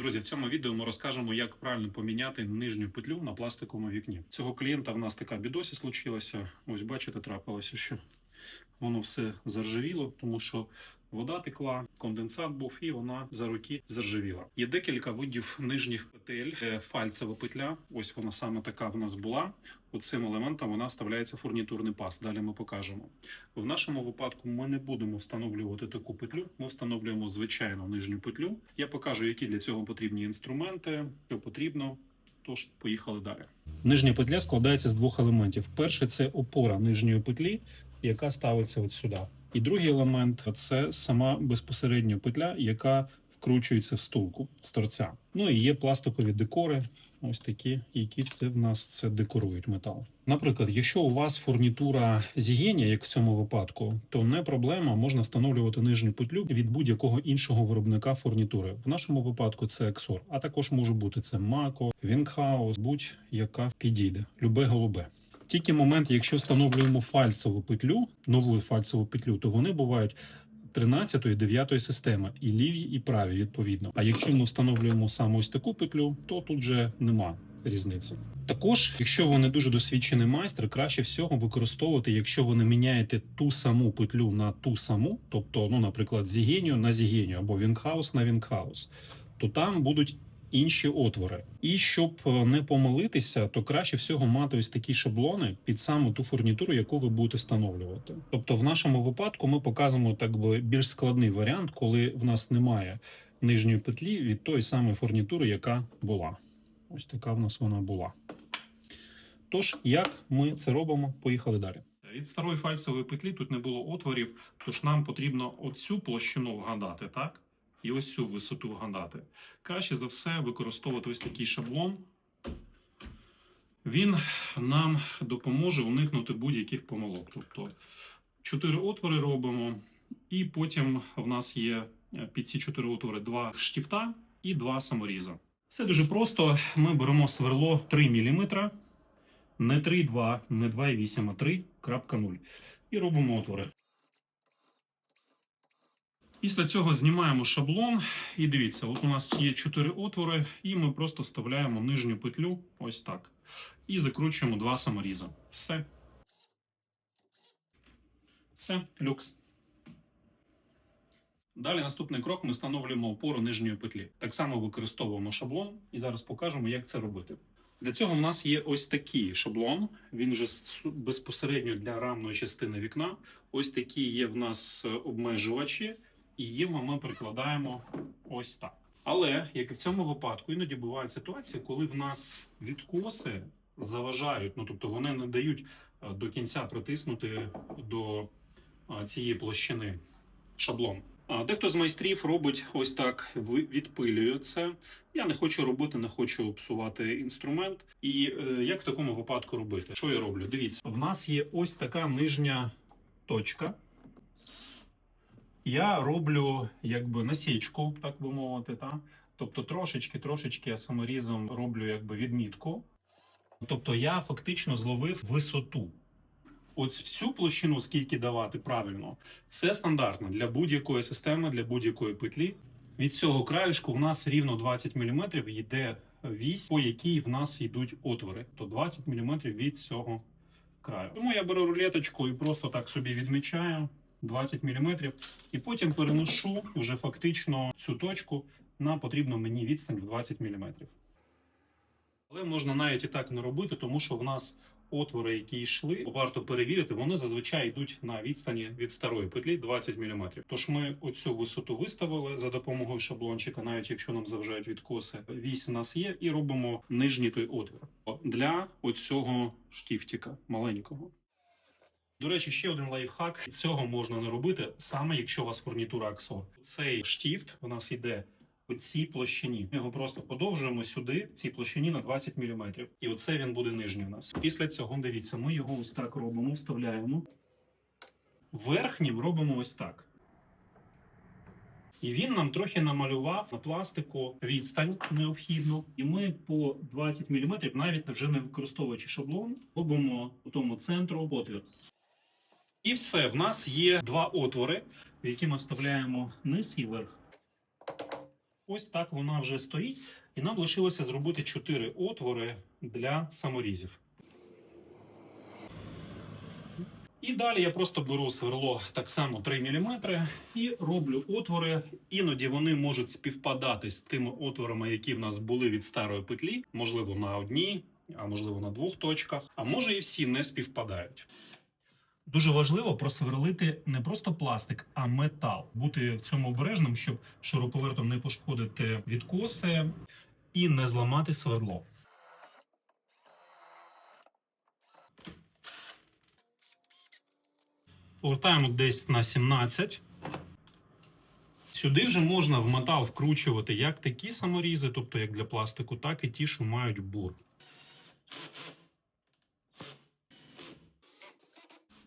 Друзі, в цьому відео ми розкажемо, як правильно поміняти нижню петлю на пластиковому вікні. Цього клієнта в нас така бідосі случилася. Ось бачите, трапилося, що воно все заржавіло, тому що вода текла, конденсат був, і вона за роки заржавіла. Є декілька видів нижніх петель. Е, Фальцева петля. Ось вона саме така в нас була. Оцим елементом вона вставляється фурнітурний паз. Далі ми покажемо. В нашому випадку ми не будемо встановлювати таку петлю. Ми встановлюємо звичайну нижню петлю. Я покажу, які для цього потрібні інструменти, що потрібно. Тож поїхали далі. Нижня петля складається з двох елементів. Перший це опора нижньої петлі, яка ставиться от сюди. І другий елемент це сама безпосередньо петля, яка вкручується в стулку з торця. Ну і є пластикові декори, ось такі, які це в нас це декорують метал. Наприклад, якщо у вас фурнітура зігенія, як в цьому випадку, то не проблема, можна встановлювати нижню петлю від будь-якого іншого виробника фурнітури. В нашому випадку це Exor, а також може бути це Мако, Вінгхаус, будь-яка підійде, любе голубе. Тільки момент, якщо встановлюємо фальцеву петлю, нову фальцеву петлю, то вони бувають 13 і 9 системи, і ліві, і праві, відповідно. А якщо ми встановлюємо саме ось таку петлю, то тут вже нема різниці. Також, якщо ви не дуже досвідчений майстер, краще всього використовувати, якщо ви не міняєте ту саму петлю на ту саму, тобто, ну, наприклад, зігенію на зігенію або вінгхаус на вінгхаус, то там будуть інші отвори. І щоб е, не помилитися, то краще всього мати ось такі шаблони під саму ту фурнітуру, яку ви будете встановлювати. Тобто, в нашому випадку ми показуємо так би більш складний варіант, коли в нас немає нижньої петлі від тої самої фурнітури, яка була. Ось така в нас вона була. Тож, як ми це робимо? Поїхали далі. Від старої фальсової петлі тут не було отворів, тож нам потрібно оцю площину вгадати, так? І ось цю висоту вгадати. Краще за все використовувати ось такий шаблон. Він нам допоможе уникнути будь-яких помилок. Тобто чотири отвори робимо, і потім в нас є е, під ці чотири отвори два штифта і два саморіза. Все дуже просто. Ми беремо сверло 3 мм, не 3,2, не 2,8, а 3,0 і робимо отвори. Після цього знімаємо шаблон, і дивіться, от у нас є 4 отвори, і ми просто вставляємо нижню петлю ось так. І закручуємо два саморіза. Все. Все, люкс. Далі наступний крок ми встановлюємо опору нижньої петлі. Так само використовуємо шаблон і зараз покажемо, як це робити. Для цього в нас є ось такий шаблон. Він вже безпосередньо для рамної частини вікна. Ось такі є в нас е, обмежувачі, і їм ми прикладаємо ось так. Але як і в цьому випадку, іноді бувають ситуації, коли в нас відкоси заважають, ну тобто вони не дають е, до кінця притиснути до е, цієї площини шаблон. Дехто з майстрів робить ось так, відпилює це. Я не хочу робити, не хочу псувати інструмент. І е, як в такому випадку робити? Що я роблю? Дивіться, в нас є ось така нижня точка. Я роблю якби насічку, так би мовити, та? тобто трошечки, трошечки я саморізом роблю якби відмітку. Тобто я фактично зловив висоту. Ось всю площину, скільки давати правильно, це стандартно для будь-якої системи, для будь-якої петлі. Від цього краюшку в нас рівно 20 мм йде вісь, по якій в нас йдуть отвори. То 20 мм від цього краю. Тому я беру рулеточку і просто так собі відмічаю 20 мм, і потім переношу вже фактично цю точку на потрібну мені відстань в 20 мм. Але можна навіть і так не робити, тому що в нас отвори, які йшли, варто перевірити, вони зазвичай йдуть на відстані від старої петлі 20 мм. Тож ми оцю висоту виставили за допомогою шаблончика, навіть якщо нам заважають відкоси, вісь у нас є, і робимо нижній той отвір для оцього штифтика маленького. До речі, ще один лайфхак. Цього можна не робити, саме якщо у вас фурнітура Axor. Цей штифт у нас йде у цій площині. Ми його просто подовжуємо сюди, в цій площині на 20 мм. І оце він буде нижній у нас. Після цього, дивіться, ми його ось так робимо, вставляємо. Верхнім робимо ось так. І він нам трохи намалював на пластику відстань необхідну. І ми по 20 мм, навіть вже не використовуючи шаблон, робимо у тому центру отвір. І все, в нас є два отвори, в які ми вставляємо низ і верх. Ось так вона вже стоїть, і нам лишилося зробити 4 отвори для саморізів. І далі я просто беру сверло так само 3 мм і роблю отвори. Іноді вони можуть співпадати з тими отворами, які в нас були від старої петлі, можливо, на одній, а можливо на двох точках, а може і всі не співпадають. Дуже важливо просверлити не просто пластик, а метал. Бути в цьому обережним, щоб шуруповертом не пошкодити відкоси і не зламати свердло. Повертаємо десь на 17. Сюди вже можна в метал вкручувати як такі саморізи, тобто як для пластику, так і ті, що мають бур.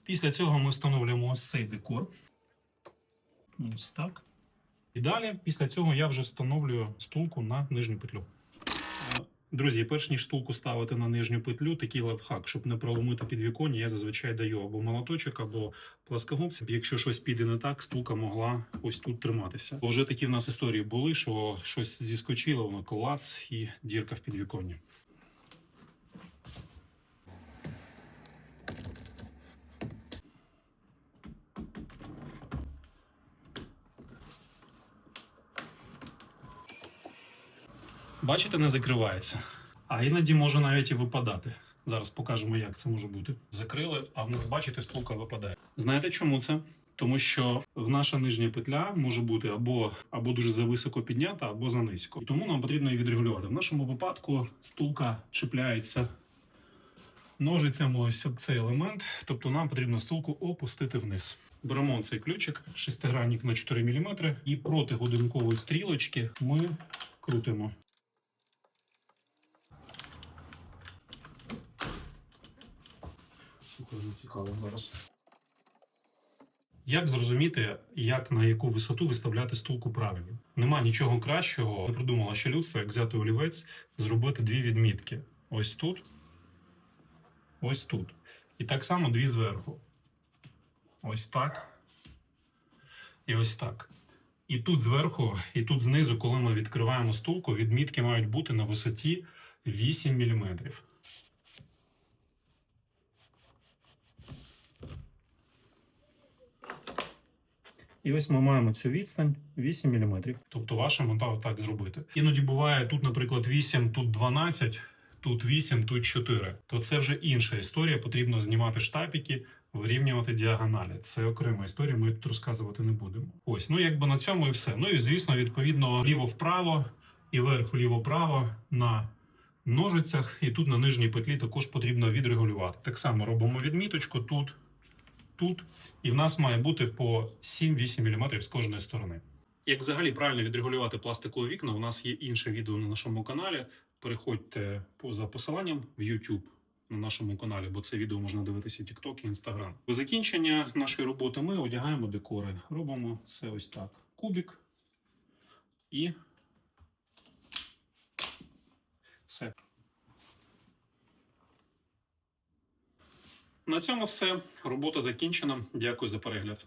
Після цього ми встановлюємо ось цей декор. Ось так. І далі, після цього я вже встановлюю стулку на нижню петлю. Друзі, перш ніж стулку ставити на нижню петлю, такий лайфхак, щоб не проломити підвіконня, я зазвичай даю або молоточок, або пласкогубці. Якщо щось піде не так, стулка могла ось тут триматися. Бо вже такі в нас історії були, що щось зіскочило, воно клац і дірка в підвіконні. Бачите, не закривається. А іноді може навіть і випадати. Зараз покажемо, як це може бути. Закрили, а в нас, бачите, стулка випадає. Знаєте, чому це? Тому що в наша нижня петля може бути або, або дуже зависоко піднята, або занизько. І тому нам потрібно її відрегулювати. В нашому випадку стулка чіпляється ножицями ось цей елемент, тобто нам потрібно стулку опустити вниз. Беремо цей ключик, шестигранник на 4 мм, і проти годинкової стрілочки ми крутимо. Ну цікаво зараз. Як зрозуміти, як на яку висоту виставляти стулку правильно? Нема нічого кращого, не придумало ще людство, як взяти олівець, зробити дві відмітки. Ось тут, ось тут. І так само дві зверху. Ось так. І ось так. І тут зверху, і тут знизу, коли ми відкриваємо стулку, відмітки мають бути на висоті 8 мм. І ось ми маємо цю відстань 8 мм. Тобто ваша мета отак зробити. Іноді буває тут, наприклад, 8, тут 12, тут 8, тут 4. То це вже інша історія. Потрібно знімати штапики, вирівнювати діагоналі. Це окрема історія, ми тут розказувати не будемо. Ось, ну якби на цьому і все. Ну і звісно, відповідно, ліво-вправо і вверх вліво-право на ножицях. І тут на нижній петлі також потрібно відрегулювати. Так само робимо відміточку тут тут, і в нас має бути по 7-8 мм з кожної сторони. Як взагалі правильно відрегулювати пластикові вікна, у нас є інше відео на нашому каналі. Переходьте за посиланням в YouTube на нашому каналі, бо це відео можна дивитися TikTok і Instagram. По закінчення нашої роботи ми одягаємо декори. Робимо це ось так: кубик і все. На цьому все. Робота закінчена. Дякую за перегляд.